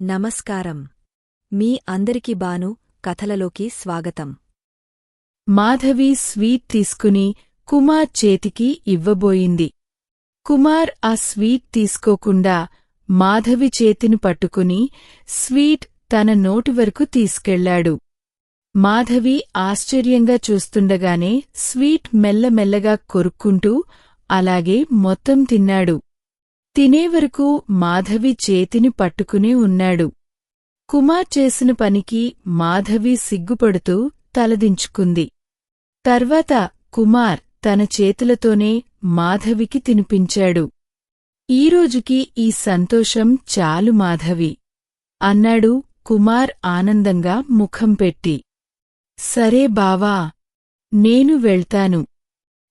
నమస్కారం. మీ అందరికి బాను కథలలోకి స్వాగతం. మాధవి స్వీట్ తీసుకుని కుమార్ చేతికి ఇవ్వబోయింది. కుమార్ ఆ స్వీట్ తీసుకోకుండా మాధవి చేతిని పట్టుకుని స్వీట్ తన నోటి వరకు తీసుకెళ్ళాడు. మాధవి ఆశ్చర్యంగా చూస్తుండగానే స్వీట్ మెల్లమెల్లగా కొరుక్కుంటూ అలాగే మొత్తం తిన్నాడు. తినేవరకు మాధవి చేతిని పట్టుకునే ఉన్నాడు. కుమార్ చేసిన పనికి మాధవి సిగ్గుపడుతూ తలదించుకుంది. తర్వాత కుమార్ తన చేతులతోనే మాధవికి తినిపించాడు. ఈరోజుకి ఈ సంతోషం చాలు మాధవి అన్నాడు కుమార్ ఆనందంగా ముఖం పెట్టి. సరే బావా నేను వెళ్తాను.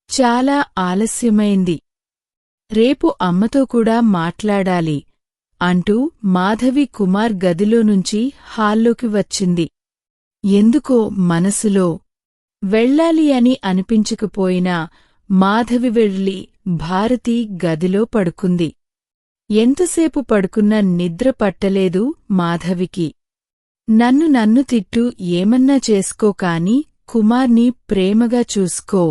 చాలా ఆలస్యమైంది. రేపు అమ్మతో కూడా మాట్లాడాలి అంటూ మాధవి కుమార్ గదిలో నుంచి హాల్లోకి వచ్చింది. ఎందుకో మనసులో వెళ్ళాలి అని అనిపించకపోయినా మాధవి వెళ్ళి భారతి గదిలో పడుకుంది. ఎంతసేపు పడుకున్నా నిద్ర పట్టలేదు మాధవికి. నన్ను నన్ను తిట్టు ఏమన్నా చేసుకో కాని కుమార్ని ప్రేమగా చూసుకో.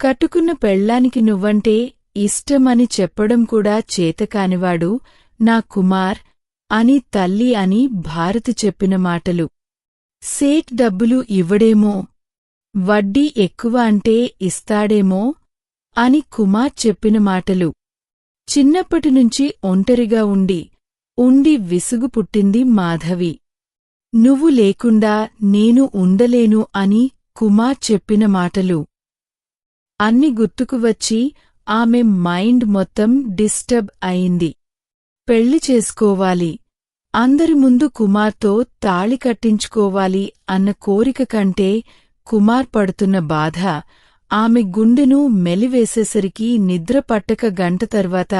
కట్టుకున్న పెళ్ళానికి నువ్వంటే ఇష్టమని చెప్పడం కూడా చేతకానివాడు నా కుమార్ అని తల్లి అని భారతి చెప్పిన మాటలు. సేట్ డబ్బులు ఇవ్వడేమో వడ్డీ ఎక్కువ అంటే ఇస్తాడేమో అని కుమార్ చెప్పిన మాటలు. చిన్నప్పటినుంచి ఒంటరిగా ఉండి ఉండి విసుగు పుట్టింది మాధవి. నువ్వు లేకుండా నేను ఉండలేను అని కుమార్ చెప్పిన మాటలు. అన్ని గుర్తుకు వచ్చి ఆమె మైండ్ మొత్తం డిస్టర్బ్ అయింది. పెళ్ళి చేసుకోవాలి. అందరి ముందు కుమార్తో తాళి కట్టించుకోవాలి అన్న కోరిక కంటే కుమార్ పడుతున్న బాధ ఆమె గుండెను మెలివేసేసరికి నిద్ర పట్టక గంట తర్వాత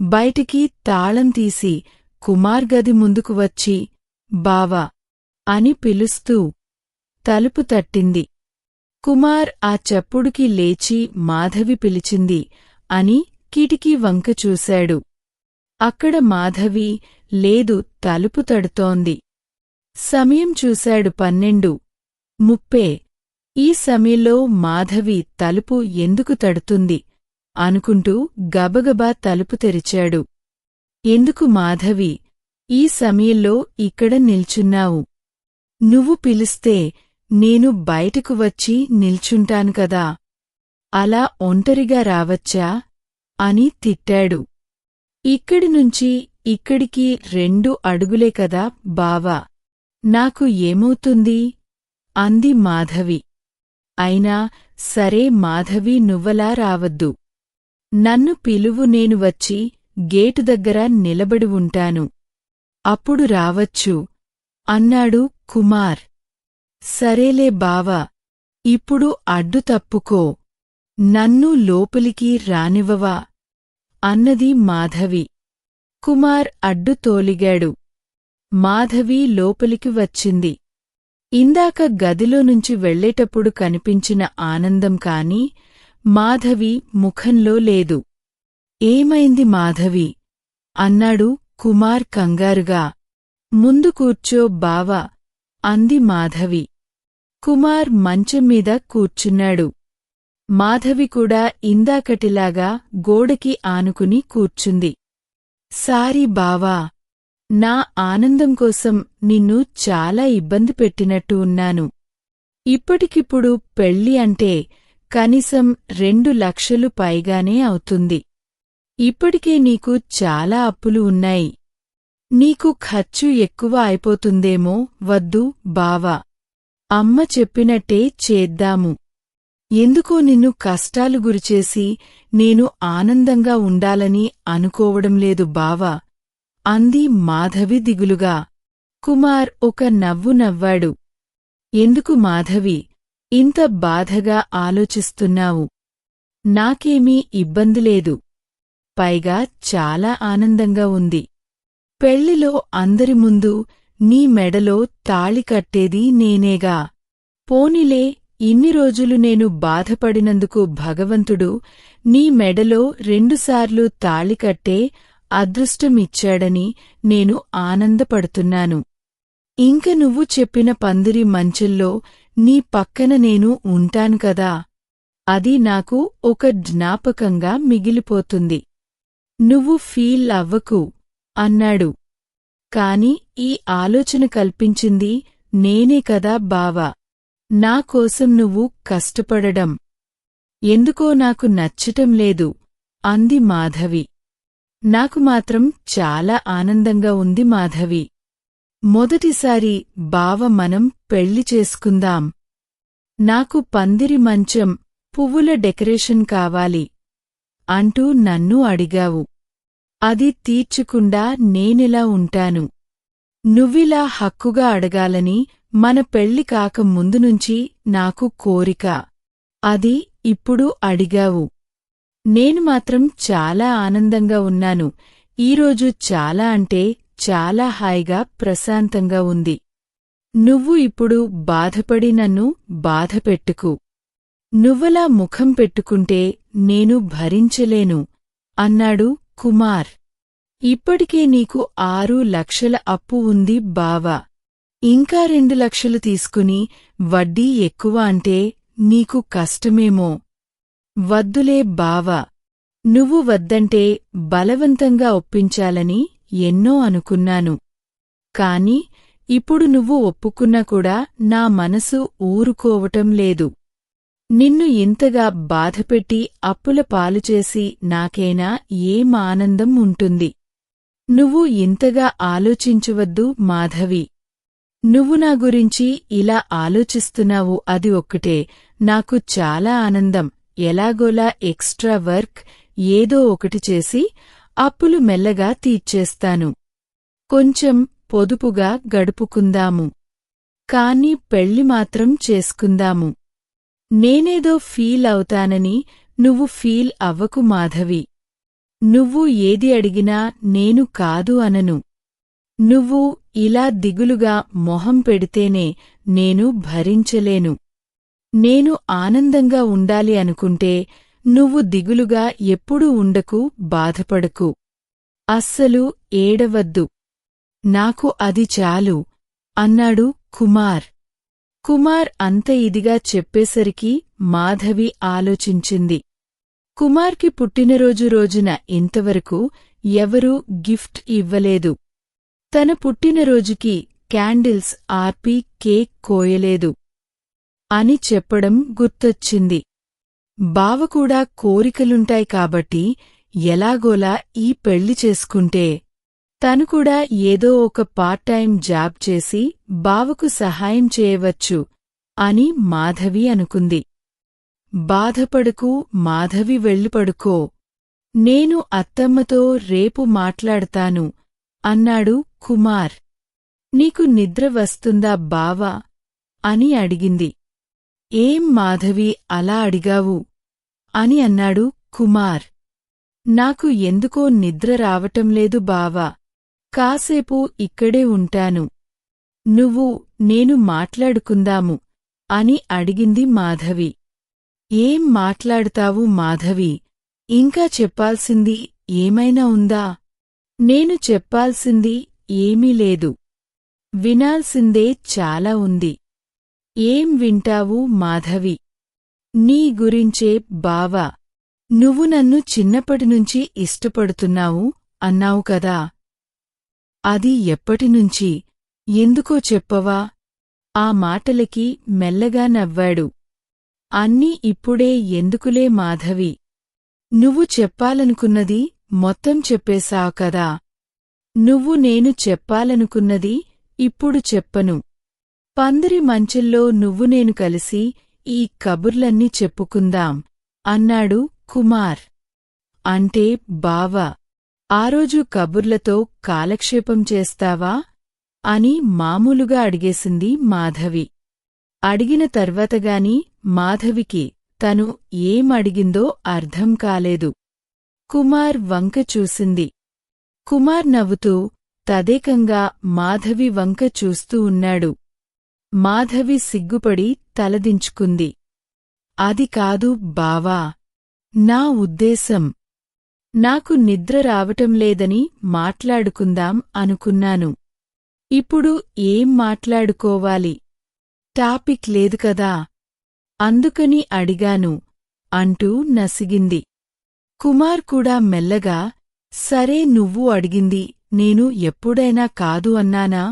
బయటికి తాళం తీసి కుమార్ గది ముందుకు వచ్చి బావా అని పిలుస్తూ తలుపు తట్టింది. కుమార్ ఆ చప్పుడుకి లేచి మాధవి పిలిచింది అని కిటికీ వంక చూశాడు. అక్కడ మాధవి లేదు తలుపు తడుతోంది. సమయం చూశాడు పన్నెండు. ముప్పే ఈ సమయంలో మాధవి తలుపు ఎందుకు తడుతుంది? అనుకుంటూ గబగబా తలుపు తెరిచాడు. ఎందుకు మాధవి ఈ సమయంలో ఇక్కడ నిల్చున్నావు? నువ్వు పిలిస్తే నేను బయటకు వచ్చి నిల్చుంటాను కదా. అలా ఒంటరిగా రావచ్చా? అని తిట్టాడు. ఇక్కడి నుంచి ఇక్కడికి రెండు అడుగులే కదా బావా. నాకు ఏమవుతుంది? అంది మాధవి. అయినా సరే మాధవి నువ్వలా రావద్దు. నన్ను పిలువు నేను వచ్చి గేటు దగ్గర నిలబడి ఉంటాను. అప్పుడు రావచ్చు అన్నాడు కుమార్. సరేలే బావా ఇప్పుడు అడ్డు తప్పుకో. నన్ను లోపలికి రానివ్వవా? అన్నది మాధవి. కుమార్ అడ్డు తోలిగాడు. మాధవి లోపలికి వచ్చింది. ఇందాక గదిలో నుంచి వెళ్ళేటప్పుడు కనిపించిన ఆనందం కాని మాధవి ముఖంలో లేదు. ఏమైంది మాధవి? అన్నాడు కుమార్ కంగారుగా. ముందు కూర్చో బావా అంది మాధవి. కుమార్ మంచం మీద కూర్చున్నాడు. మాధవి కూడా ఇందాకటిలాగా గోడకి ఆనుకుని కూర్చుంది. సారీ బావా నా ఆనందం కోసం నిన్ను చాలా ఇబ్బంది పెట్టినట్టు ఉన్నాను. ఇప్పటికిప్పుడు పెళ్ళి అంటే కనీసం రెండు లక్షలు పైగానే అవుతుంది. ఇప్పటికే నీకు చాలా అప్పులు ఉన్నాయి. నీకు ఖర్చు ఎక్కువ అయిపోతుందేమో వద్దు బావా. అమ్మ చెప్పినట్టే చేద్దాము. ఎందుకో నిన్ను కష్టాలు గురిచేసి నేను ఆనందంగా ఉండాలని అనుకోవడం లేదు బావా. అంది మాధవి దిగులుగా. కుమార్ ఒక నవ్వు నవ్వాడు. ఎందుకు మాధవి? ఇంత బాధగా ఆలోచిస్తున్నావు. నాకేమీ ఇబ్బంది లేదు. పైగా చాలా ఆనందంగా ఉంది. పెళ్ళిలో అందరి ముందు నీ మెడలో తాళి కట్టేది నేనేగా. పోనిలే ఇన్ని రోజులు నేను బాధపడినందుకు భగవంతుడు నీ మెడలో రెండుసార్లు తాళి కట్టే అదృష్టమిచ్చాడని నేను ఆనందపడుతున్నాను. ఇంక నువ్వు చెప్పిన పందిరి మంచెల్లో నీ పక్కన నేను ఉంటాను కదా. అది నాకు ఒక జ్ఞాపకంగా మిగిలిపోతుంది. నువ్వు ఫీల్ అవ్వకు అన్నాడు. కాని ఈ ఆలోచన కల్పించింది నేనే కదా బావా. నా కోసం నువ్వు కష్టపడడం. ఎందుకో నాకు నచ్చటం లేదు అంది మాధవి. నాకు మాత్రం చాలా ఆనందంగా ఉంది మాధవి. మొదటిసారి బావ మనం పెళ్ళి చేసుకుందాం. నాకు పందిరి మంచం పువ్వుల డెకరేషన్ కావాలి అంటూ నన్ను అడిగావు. అది తీర్చకుండా నేనెలా ఉంటాను. నువ్విలా హక్కుగా అడగాలని మన పెళ్ళి కాక ముందు నుంచి నాకు కోరిక. అది ఇప్పుడు అడిగావు. నేను మాత్రం చాలా ఆనందంగా ఉన్నాను. ఈరోజు చాలా అంటే చాలా హాయిగా ప్రశాంతంగా ఉంది. నువ్వు ఇప్పుడు బాధపడి నన్ను బాధపెట్టుకు. నువ్వలా ముఖం పెట్టుకుంటే నేను భరించలేను అన్నాడు కుమార్ ఇప్పటికే నీకు ఆరు లక్షల అప్పు ఉంది బావా. ఇంకా రెండు లక్షలు తీసుకుని వడ్డీ ఎక్కువ అంటే నీకు కష్టమేమో. వద్దులే బావా నువ్వు వద్దంటే బలవంతంగా ఒప్పించాలని ఎన్నో అనుకున్నాను. కాని ఇప్పుడు నువ్వు ఒప్పుకున్నా కూడా నా మనసు ఊరుకోవటం లేదు. నిన్ను ఇంతగా బాధపెట్టి అప్పుల పాలుచేసి నాకైనా ఏం ఆనందం ఉంటుంది? నువ్వు ఇంతగా ఆలోచించవద్దు మాధవి. నువ్వు నా గురించి ఇలా ఆలోచిస్తున్నావు అది ఒక్కటే. నాకు చాలా ఆనందం. ఎలాగోలా ఎక్స్ట్రా వర్క్ ఏదో ఒకటి చేసి అప్పులు మెల్లగా తీర్చేస్తాను. కొంచెం పొదుపుగా గడుపుకుందాము. కాని పెళ్ళి మాత్రం చేసుకుందాము. నేనేదో ఫీల్ అవుతానని నువ్వు ఫీల్ అవ్వకు మాధవి. నువ్వు ఏది అడిగినా నేను కాదు అనను. నువ్వు ఇలా దిగులుగా మొహం పెడితేనే నేను భరించలేను. నేను ఆనందంగా ఉండాలి అనుకుంటే నువ్వు దిగులుగా ఎప్పుడూ ఉండకు బాధపడకు. అస్సలు ఏడవద్దు. నాకు అది చాలు అన్నాడు కుమార్. కుమార్ అంత ఇదిగా చెప్పేసరికి మాధవి ఆలోచించింది. కుమార్కి పుట్టినరోజు రోజున ఇంతవరకు ఎవరూ గిఫ్ట్ ఇవ్వలేదు. తన పుట్టినరోజుకి క్యాండిల్స్ ఆర్పి కేక్ కోయలేదు అని చెప్పడం గుర్తొచ్చింది. బావకూడా కోరికలుంటాయి కాబట్టి ఎలాగోలా ఈ పెళ్ళి చేసుకుంటే తను కూడా ఏదో ఒక పార్ట్ టైం జాబ్ చేసి బావకు సహాయం చేయవచ్చు అని మాధవి అనుకుంది. బాధపడుకు మాధవి వెళ్ళిపడుకో. నేను అత్తమ్మతో రేపు మాట్లాడతాను అన్నాడు కుమార్. నీకు నిద్ర వస్తుందా బావా? అని అడిగింది. ఏం మాధవి అలా అడిగావు? అని అన్నాడు కుమార్. నాకు ఎందుకో నిద్ర రావటంలేదు బావా. కాసేపు ఇక్కడే ఉంటాను. నువ్వు నేను మాట్లాడుకుందాము అని అడిగింది మాధవి. ఏం మాట్లాడతావు మాధవి? ఇంకా చెప్పాల్సింది ఏమైనా ఉందా? నేను చెప్పాల్సింది ఏమీ లేదు. వినాల్సిందే చాలా ఉంది. ఏం వింటావు మాధవి? నీ గురించే బావా. నువ్వు నన్ను చిన్నప్పటినుంచి ఇష్టపడుతున్నావు అన్నావు కదా? అది ఎప్పటినుంచి ఎందుకో చెప్పవా? ఆ మాటలకి మెల్లగా నవ్వాడు. అన్నీ ఇప్పుడే ఎందుకులే మాధవి? నువ్వు చెప్పాలనుకున్నది మొత్తం చెప్పేశావు కదా? నువ్వు నేను చెప్పాలనుకున్నది ఇప్పుడు చెప్పను. పందిరి మంచెల్లో నువ్వు నేను కలిసి ఈ కబుర్లన్నీ చెప్పుకుందాం అన్నాడు కుమార్. అంటే బావా. ఆ రోజు కబుర్లతో కాలక్షేపం చేస్తావా? అని మామూలుగా అడిగేసింది మాధవి. అడిగిన తర్వాతగాని మాధవికి తను ఏం అడిగిందో అర్థం కాలేదు. కుమార్ వంక చూసింది. కుమార్ నవ్వుతూ తదేకంగా మాధవి వంక చూస్తూ ఉన్నాడు. మాధవి సిగ్గుపడి తలదించుకుంది. అది కాదు బావా నా ఉద్దేశం. నాకు నిద్ర రావటం లేదని మాట్లాడుకుందాం అనుకున్నాను. ఇప్పుడు ఏం మాట్లాడుకోవాలి? టాపిక్ లేదు కదా? అందుకని అడిగాను. అంటూ నసిగింది. కుమార్ కూడా మెల్లగా సరే నువ్వు అడిగింది నేను ఎప్పుడైనా కాదు అన్నానా?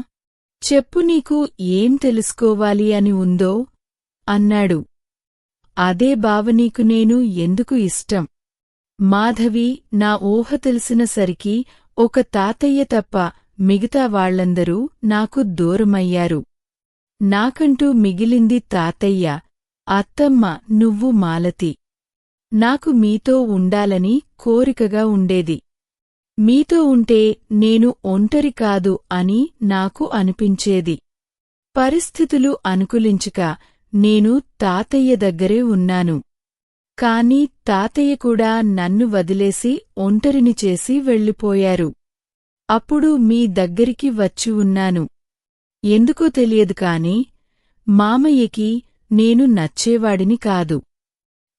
చెప్పు నీకు ఏం తెలుసుకోవాలి అని ఉందో అన్నాడు. అదే బావ నీకు నేను ఎందుకు ఇష్టం? మాధవి నా ఊహ తెలిసిన సరికి ఒక తాతయ్య తప్ప మిగతా వాళ్ళందరూ నాకు దూరమయ్యారు. నాకంటూ మిగిలింది తాతయ్య అత్తమ్మ నువ్వు మాలతి. నాకు మీతో ఉండాలని కోరికగా ఉండేది. మీతో ఉంటే నేను ఒంటరి కాదు అని నాకు అనిపించేది. పరిస్థితులు అనుకూలించక నేను తాతయ్య దగ్గరే ఉన్నాను. కాని తాతయ్య కూడా నన్ను వదిలేసి ఒంటరిని చేసి వెళ్ళిపోయారు. అప్పుడు మీ దగ్గరికి వచ్చి ఉన్నాను. ఎందుకో తెలియదు కాని మామయ్యకి నేను నచ్చేవాడిని కాదు.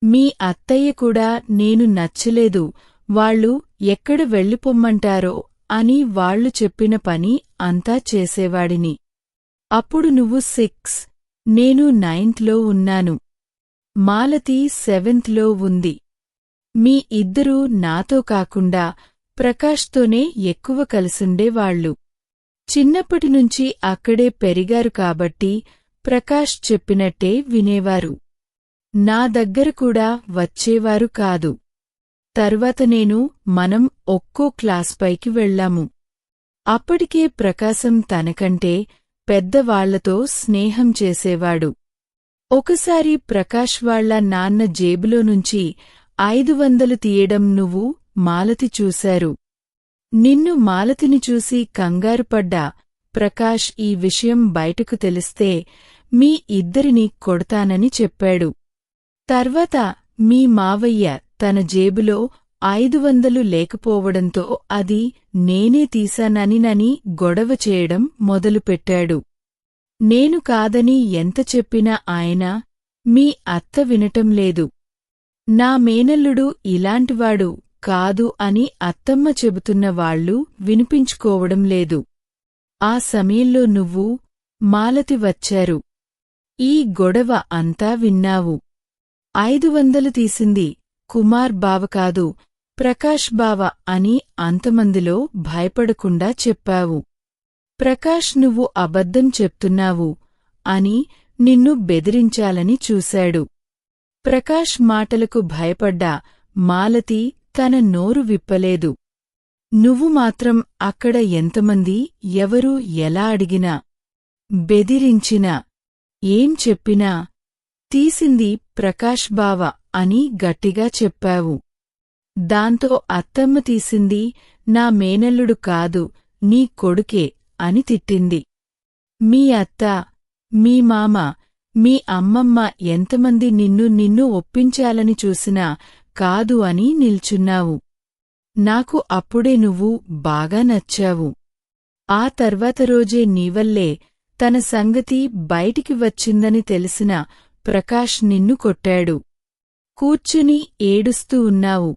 మీ అత్తయ్య కూడా నేను నచ్చలేదు వాళ్ళు ఎక్కడ వెళ్ళిపొమ్మంటారో అని వాళ్ళు చెప్పిన పని అంతా చేసేవాడిని. అప్పుడు నువ్వు సిక్స్ నేను నైన్త్లో ఉన్నాను. మాలతి సెవెంత్లో ఉంది. మీ ఇద్దరూ నాతో కాకుండా ప్రకాష్తోనే ఎక్కువ కలిసుండేవాళ్ళు చిన్నప్పటినుంచి అక్కడే పెరిగారు కాబట్టి ప్రకాష్ చెప్పినట్టే వినేవారు. నా దగ్గర కూడా వచ్చేవారు కాదు. తర్వాత నేను మనం ఒక్కో క్లాస్పైకి వెళ్ళాము వెళ్ళాము. అప్పటికే ప్రకాశం తనకంటే పెద్దవాళ్ళతో స్నేహం చేసేవాడు. ఒకసారి ప్రకాష్ వాళ్ళ నాన్న జేబులో నుంచి ఐదు వందలు తీయడం నువ్వు మాలతి చూశారు. నిన్ను మాలతిని చూసి కంగారుపడ్డా ప్రకాష్ ఈ విషయం బయటకు తెలిస్తే మీ ఇద్దరిని కొడతానని చెప్పాడు. తర్వాత మీ మావయ్య తన జేబులో ఐదు వందలు లేకపోవడంతో అది నేనే తీశానని నని గొడవ చేయడం మొదలుపెట్టాడు. నేను కాదని ఎంత చెప్పినా ఆయన మీ అత్త వినటం లేదు. నా మేనల్లుడు ఇలాంటివాడు కాదు అని అత్తమ్మ చెబుతున్న వాళ్ళు వినిపించుకోవడం లేదు. ఆ సమయంలో నువ్వు మాలతి వచ్చారు. ఈ గొడవ అంతా విన్నావు. ఐదు వందలు తీసింది కుమార్ బావ కాదు ప్రకాష్ బావ అని అంతమందిలో భయపడకుండా చెప్పావు. ప్రకాష్ నువ్వు అబద్ధం చెప్తున్నావు అని నిన్ను బెదిరించాలని చూశాడు. ప్రకాష్ మాటలకు భయపడ్డా. మాలతి తన నోరు విప్పలేదు. నువ్వు మాత్రం అక్కడ ఎంతమంది ఎవరూ ఎలా అడిగినా బెదిరించినా ఏం చెప్పినా తీసింది ప్రకాష్ బావ అని గట్టిగా చెప్పావు. దాంతో అత్తమ్మ తీసింది నా మేనల్లుడు కాదు నీ కొడుకే అని తిట్టింది. మీ అత్త మీ మామ మీ అమ్మమ్మ ఎంతమంది నిన్ను నిన్ను ఒప్పించాలని చూసినా కాదు అని నిల్చున్నావు. నాకు అప్పుడే నువ్వు బాగా నచ్చావు. ఆ తర్వాత రోజే నీవల్లే తన సంగతి బయటికి వచ్చిందని తెలిసిన ప్రకాష్ నిన్ను కొట్టాడు. కూర్చుని ఏడుస్తూ ఉన్నావు.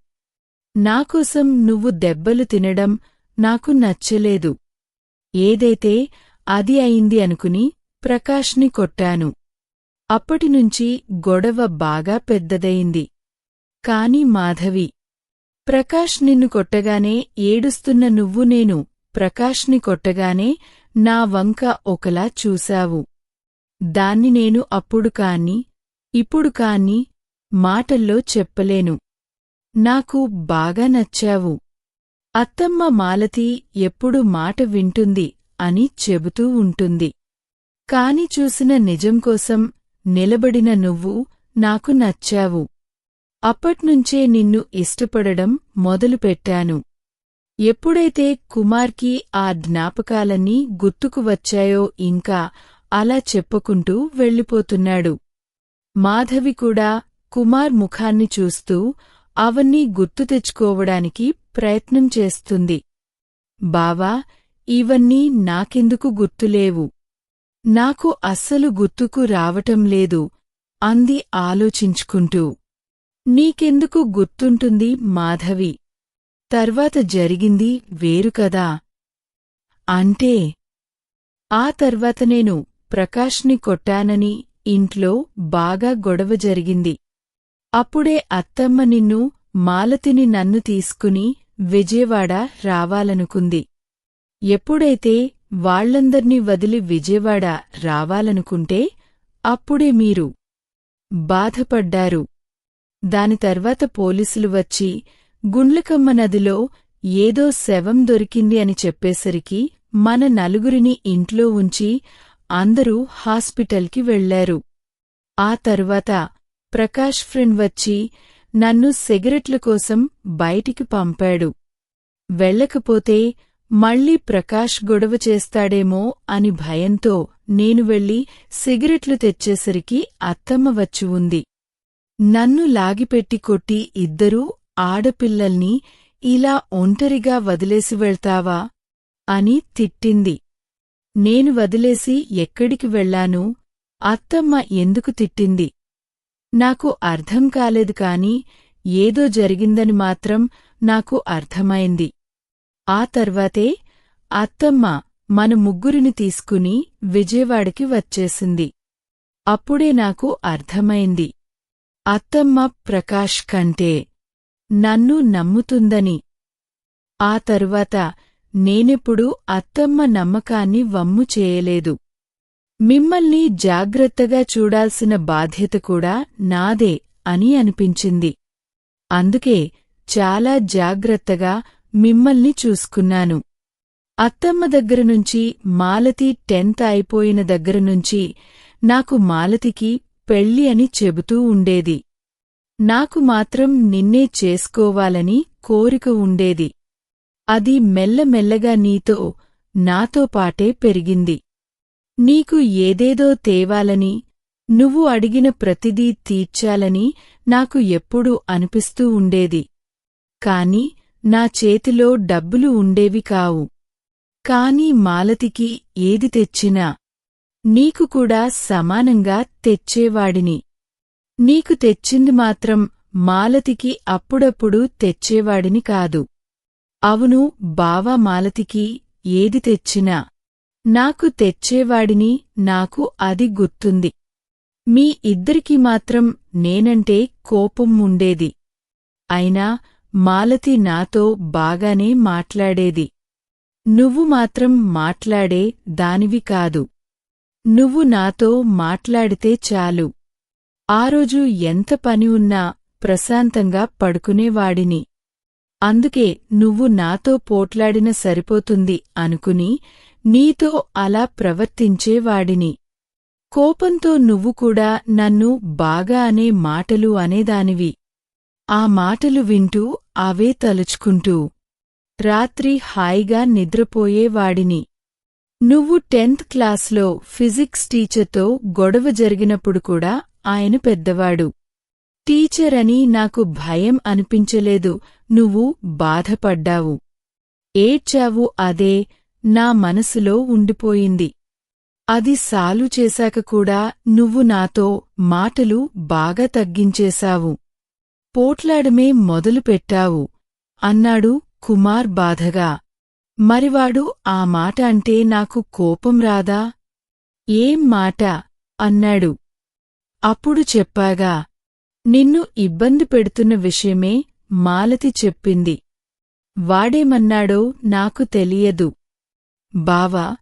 నాకోసం నువ్వు దెబ్బలు తినడం నాకు నచ్చలేదు. ఏదైతే అది అయింది అనుకుని ప్రకాష్ని కొట్టాను. అప్పటినుంచి గొడవ బాగా పెద్దదయింది. కాని మాధవి ప్రకాష్ నిన్ను కొట్టగానే ఏడుస్తున్న నువ్వు నేను ప్రకాష్ని కొట్టగానే నా వంక ఒకలా చూశావు. దాన్ని నేను అప్పుడు కాన్ని ఇప్పుడు కాన్ని మాటల్లో చెప్పలేను. నాకు బాగా నచ్చావు. అత్తమ్మ మాలతి ఎప్పుడు మాట వింటుంది అని చెబుతూ ఉంటుంది. కాని చూసిన నిజం కోసం నిలబడిన నువ్వు నాకు నచ్చావు. అప్పట్నుంచే నిన్ను ఇష్టపడడం మొదలుపెట్టాను. ఎప్పుడైతే కుమార్కి ఆ జ్ఞాపకాలన్నీ గుర్తుకు వచ్చాయో ఇంకా అలా చెప్పుకుంటూ వెళ్ళిపోతున్నాడు. మాధవి కూడా కుమార్ ముఖాన్ని చూస్తూ అవన్నీ గుర్తు తెచ్చుకోవడానికి ప్రయత్నం చేస్తుంది. బావా ఇవన్నీ నాకెందుకు గుర్తులేవు? నాకు అస్సలు గుర్తుకు రావటం లేదు అంది ఆలోచించుకుంటూ. నీకెందుకు గుర్తుంటుంది మాధవి? తర్వాత జరిగింది వేరు కదా? అంటే ఆ తర్వాత నేను ప్రకాష్ని కొట్టానని ఇంట్లో బాగా గొడవ జరిగింది. అప్పుడే అత్తమ్మ నిన్ను మాలతిని నన్ను తీసుకుని విజయవాడ రావాలనుకుంది. ఎప్పుడైతే వాళ్ళందర్నీ వదిలి విజయవాడ రావాలనుకుంటే అప్పుడే మీరు బాధపడ్డారు. దాని తర్వాత పోలీసులు వచ్చి గుండ్లకమ్మ నదిలో ఏదో శవం దొరికింది అని చెప్పేసరికి మన నలుగురిని ఇంట్లో ఉంచి అందరూ హాస్పిటల్కి వెళ్ళారు ఆ తర్వాత ప్రకాష్ ఫ్రెండ్ వచ్చి నన్ను సిగరెట్ల కోసం బయటికి పంపాడు. వెళ్ళకపోతే మళ్ళీ ప్రకాష్ గొడవ చేస్తాడేమో అని భయంతో నేను వెళ్ళి సిగరెట్లు తెచ్చేసరికి అత్తమ్మ వచ్చి ఉంది. నన్ను లాగిపెట్టి కొట్టి ఇద్దరూ ఆడపిల్లల్ని ఇలా ఒంటరిగా వదిలేసి వెళ్తావా? అని తిట్టింది. నేను వదిలేసి ఎక్కడికి వెళ్ళాను అత్తమ్మ ఎందుకు తిట్టింది? నాకు అర్థం కాలేదు కాని ఏదో జరిగిందని మాత్రం నాకు అర్థమైంది. ఆ తర్వాతే అత్తమ్మ మన ముగ్గురిని తీసుకుని విజయవాడకి వచ్చేసింది. అప్పుడే నాకు అర్థమైంది. అత్తమ్మ ప్రకాష్ కంటే నన్ను నమ్ముతుందని. ఆ తరువాత నేనెప్పుడు అత్తమ్మ నమ్మకాన్ని వమ్ము చేయలేదు. మిమ్మల్ని జాగ్రత్తగా చూడాల్సిన బాధ్యత కూడా నాదే అని అనిపించింది. అందుకే చాలా జాగ్రత్తగా మిమ్మల్ని చూసుకున్నాను. అత్తమ్మ దగ్గరనుంచి మాలతి టెన్త్ అయిపోయిన దగ్గరనుంచి నాకు మాలతికి పెళ్ళి అని చెబుతూ ఉండేది. నాకు మాత్రం నిన్నే చేసుకోవాలని కోరిక ఉండేది. అది మెల్లమెల్లగా నీతో నాతో పాటే పెరిగింది. నీకు ఏదేదో తేవాలని నువ్వు అడిగిన ప్రతిదీ తీర్చాలని నాకు ఎప్పుడూ అనిపిస్తూ ఉండేది. కాని నా చేతిలో డబ్బులు ఉండేవి కావు. కాని మాలతికి ఏది తెచ్చినా నీకు కూడా సమానంగా తెచ్చేవాడిని. నీకు తెచ్చింది మాత్రం మాలతికి అప్పుడప్పుడు తెచ్చేవాడిని కాదు. అవును బావా మాలతికి ఏది తెచ్చినా నాకు తెచ్చేవాడిని నాకు అది గుర్తుంది. మీ ఇద్దరికి మాత్రం నేనంటే కోపం ఉండేది. అయినా మాలతి నాతో బాగానే మాట్లాడేది. నువ్వు మాత్రం మాట్లాడే దానివి కాదు. నువ్వు నాతో మాట్లాడితే చాలు. ఆ రోజు ఎంత పని ఉన్నా ప్రశాంతంగా పడుకునేవాడిని. అందుకే నువ్వు నాతో పోట్లాడిన సరిపోతుంది అనుకుని నీతో అలా ప్రవర్తించేవాడిని. కోపంతో నువ్వు కూడా నన్ను బాగా అనే మాటలు అనేదానివి. ఆ మాటలు వింటూ అవే తలుచుకుంటూ రాత్రి హాయిగా నిద్రపోయేవాడిని. నువ్వు టెన్త్ క్లాస్లో ఫిజిక్స్ టీచర్తో గొడవ జరిగినప్పుడు కూడా ఆయన పెద్దవాడు. టీచర్ అని నాకు భయం అనిపించలేదు నువ్వు బాధపడ్డావు. ఏడ్చావు అదే నా మనసులో ఉండిపోయింది. అది సాలు చేశాక కూడా నువ్వు నాతో మాటలు బాగా తగ్గించేశావు. పోట్లాడమే మొదలుపెట్టావు అన్నాడు కుమార్ బాధగా. మరివాడు ఆ మాట అంటే నాకు కోపం రాదా? ఏం మాట? అన్నాడు. అప్పుడు చెప్పాగా నిన్ను ఇబ్బంది పెడుతున్న విషయమే మాలతి చెప్పింది. వాడేమన్నాడో నాకు తెలియదు. బావా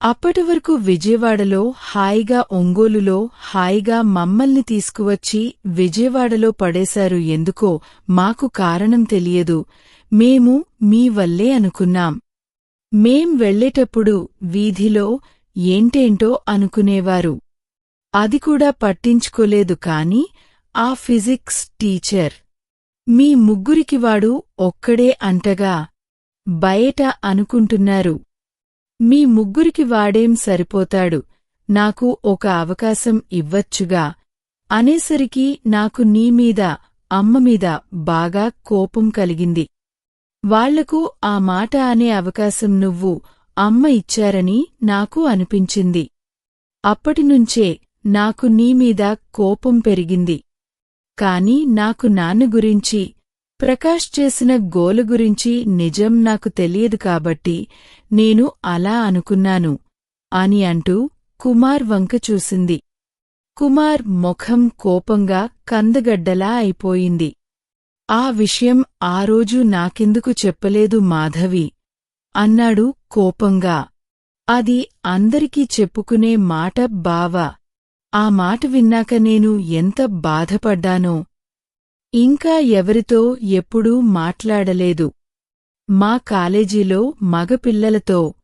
అప్పటివరకు విజయవాడలో హాయిగా ఒంగోలులో హాయిగా మమ్మల్ని తీసుకువచ్చి విజయవాడలో పడేశారు ఎందుకో మాకు కారణం తెలియదు. మేము మీ వల్లే అనుకున్నాం. మేం వెళ్ళేటప్పుడు వీధిలో ఏంటేంటో అనుకునేవారు. అది కూడా పట్టించుకోలేదు కాని ఆ ఫిజిక్స్ టీచర్ మీ ముగ్గురికి వాడు ఒక్కడే అంటగా బయట అనుకుంటున్నారు. మీ ముగ్గురికి వాడేం సరిపోతాడు? నాకు ఒక అవకాశం ఇవ్వచ్చుగా. అనేసరికి నాకు నీమీద అమ్మమీద బాగా కోపం కలిగింది. వాళ్ళకు ఆ మాట అనే అవకాశం నువ్వు అమ్మ ఇచ్చారని నాకు అనిపించింది. అప్పటినుంచే నాకు నీమీద కోపం పెరిగింది. కాని నాకు నాన్న గురించి ప్రకాష్ చేసిన గోలు గురించి నిజం నాకు తెలియదు కాబట్టి నేను అలా అనుకున్నాను అని అంటూ కుమార్ వంక చూసింది. కుమార్ ముఖం కోపంగా కందగడ్డలా అయిపోయింది. ఆ విషయం ఆ రోజు నాకెందుకు చెప్పలేదు మాధవి? అన్నాడు కోపంగా. అది అందరికీ చెప్పుకునే మాట బావ. ఆ మాట విన్నాక నేను ఎంత బాధపడ్డానో ఇంకా ఎవరితో ఎప్పుడూ మాట్లాడలేదు. మా కాలేజీలో మగపిల్లలతో.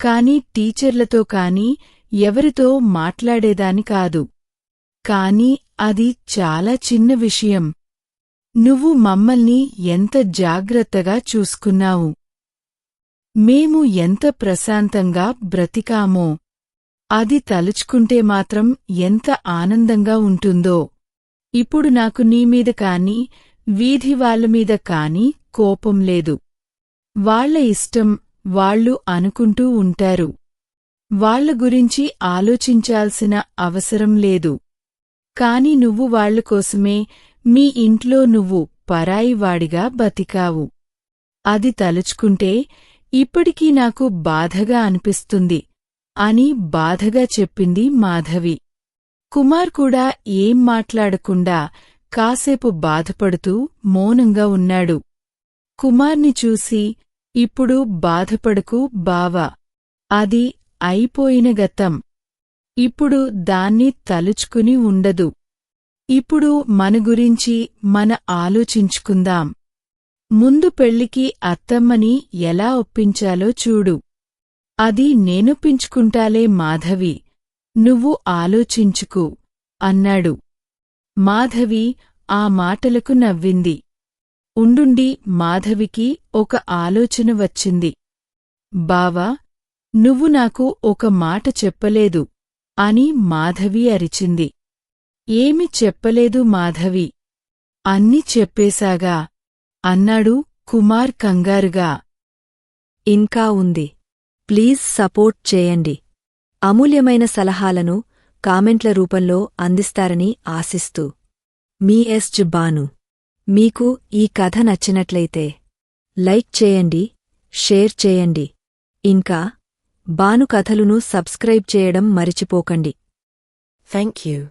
కాని టీచర్లతో కాని ఎవరితో మాట్లాడేదాని కాదు. కాని అది చాలా చిన్న విషయం. నువ్వు మమ్మల్ని ఎంత జాగ్రత్తగా చూసుకున్నావు? మేము ఎంత ప్రశాంతంగా బ్రతికామో. అది తలుచుకుంటే మాత్రం ఎంత ఆనందంగా ఉంటుందో. ఇప్పుడు నాకు నీమీద కాని వీధి వాళ్ళమీద కాని కోపం లేదు. వాళ్ళ ఇష్టం వాళ్ళు అనుకుంటూ ఉంటారు. వాళ్ళ గురించి ఆలోచించాల్సిన అవసరం లేదు. కాని నువ్వు వాళ్ళ కోసమే మీ ఇంట్లో నువ్వు పరాయివాడిగా బతికావు. అది తలుచుకుంటే ఇప్పటికీ నాకు బాధగా అనిపిస్తుంది అని బాధగా చెప్పింది మాధవి. కుమార్ కూడా ఏం మాట్లాడకుండా కాసేపు బాధపడుతూ మౌనంగా ఉన్నాడు. కుమార్ని చూసి ఇప్పుడు బాధపడకు బావా అది అయిపోయిన గతం. ఇప్పుడు దాన్ని తలుచుకుని ఉండదు. ఇప్పుడు మన గురించి మన ఆలోచించుకుందాం. ముందు పెళ్ళికి అత్తమ్మని ఎలా ఒప్పించాలో చూడు. అది నేనొప్పించుకుంటాలే మాధవి. నువ్వు ఆలోచించుకు అన్నాడు. మాధవి ఆ మాటలకు నవ్వింది. ఉండుండి మాధవికి ఒక ఆలోచన వచ్చింది. బావా నువ్వు నాకు ఒక మాట చెప్పలేదు అని మాధవి అరిచింది. ఏమి చెప్పలేదు మాధవి? అన్ని చెప్పేశాగా. అన్నాడు కుమార్ కంగారుగా. ఇంకా ఉంది. ప్లీజ్ సపోర్ట్ చేయండి. అమూల్యమైన సలహాలను కామెంట్ల రూపంలో అందిస్తారని ఆశిస్తూ. మీ ఎస్ బాను మీకు ఈ కథ నచ్చినట్లయితే లైక్ చేయండి షేర్ చేయండి. ఇంకా బాను కథలును సబ్స్క్రైబ్ చేయడం మరిచిపోకండి. Thank you